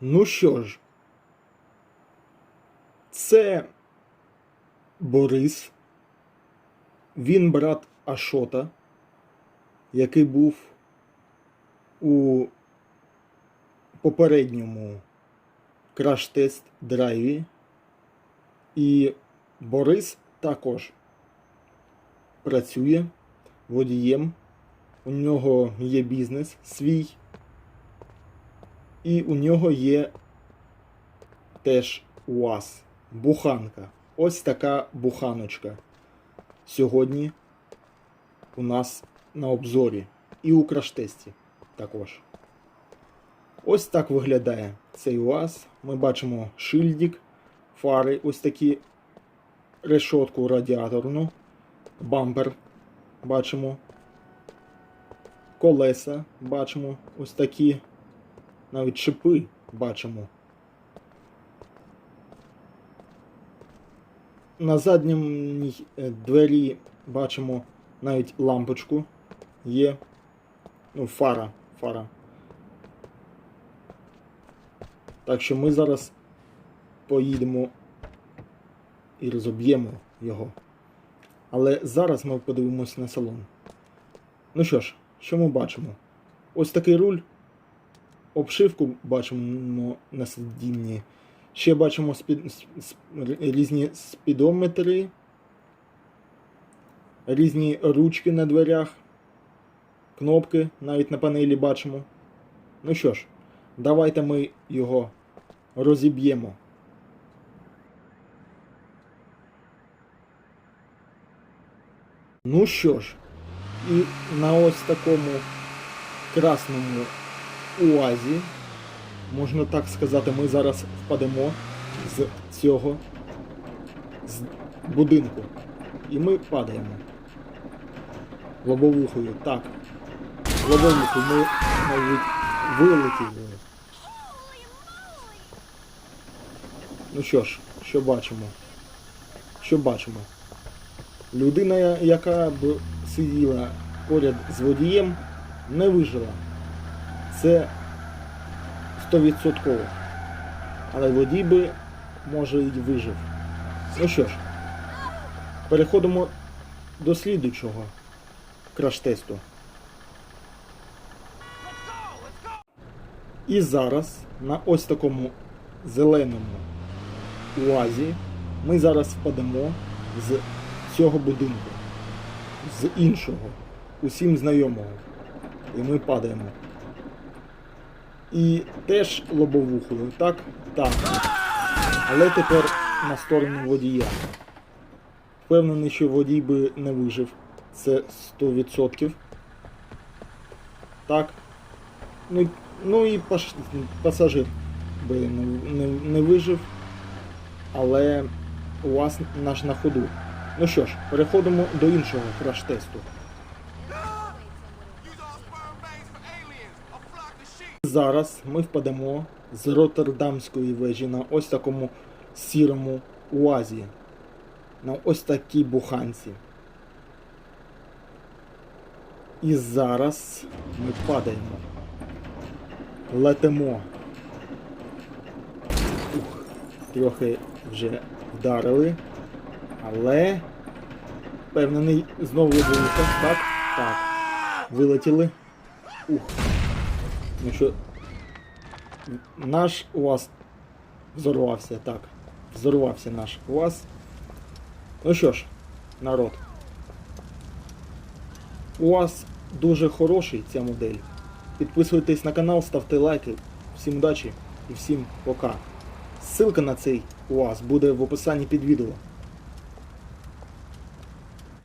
Ну що ж, це Борис. Він брат Ашота, який був у попередньому краш-тест драйві. І Борис також працює водієм. У нього є бізнес свій. І у нього є теж УАЗ. Буханка. Ось така буханочка. Сьогодні у нас на обзорі. І у краш-тесті також. Ось так виглядає цей УАЗ. Ми бачимо шильдик, фари, ось такі решотку радіаторну, бампер бачимо. Колеса бачимо ось такі навіть шипи бачимо. На задній е, двері бачимо навіть лампочку є. Ну, фара. фара. Так що ми зараз поїдемо і розоб'ємо його. Але зараз ми подивимося на салон. Ну що ж, що ми бачимо? Ось такий руль. Обшивку бачимо на сидінні. Ще бачимо спід... різні спідометри, різні ручки на дверях, кнопки навіть на панелі бачимо. Ну що ж, давайте ми його розіб'ємо. Ну що ж, і на ось такому красному УАЗі, можна так сказати, ми зараз впадемо з цього з будинку. І ми падаємо. Лобовухою, так. Лобовухою ми навіть вилетіли. Ну що ж, що бачимо? Що бачимо? Людина, яка б сиділа поряд з водієм, не вижила. Це 100%. Але водій би, може, і вижив. Ну що ж, переходимо до слідучого краш-тесту. І зараз на ось такому зеленому УАЗі ми зараз впадемо з цього будинку, з іншого, усім знайомого. І ми падаємо. І теж лобовухою, так? Так. Але тепер на сторону водія. Впевнений, що водій би не вижив. Це 100%. Так. Ну, ну і паш- пасажир би не, не, не вижив. Але у вас наш на ходу. Ну що ж, переходимо до іншого краш-тесту. Зараз ми впадемо з Роттердамської вежі на ось такому сірому уазі. На ось такій буханці. І зараз ми падаємо. Летимо. Ух, трохи вже вдарили. Але. Впевнений, знову лобовуха. Так, так. Вилетіли. Ух. Ну що, наш УАЗ взорвався, так. Взорвався наш УАЗ. Ну що ж, народ. УАЗ дуже хороший, ця модель. Підписуйтесь на канал, ставте лайки. Всім удачі і всім пока. Ссылка на цей УАЗ буде в описанні під відео.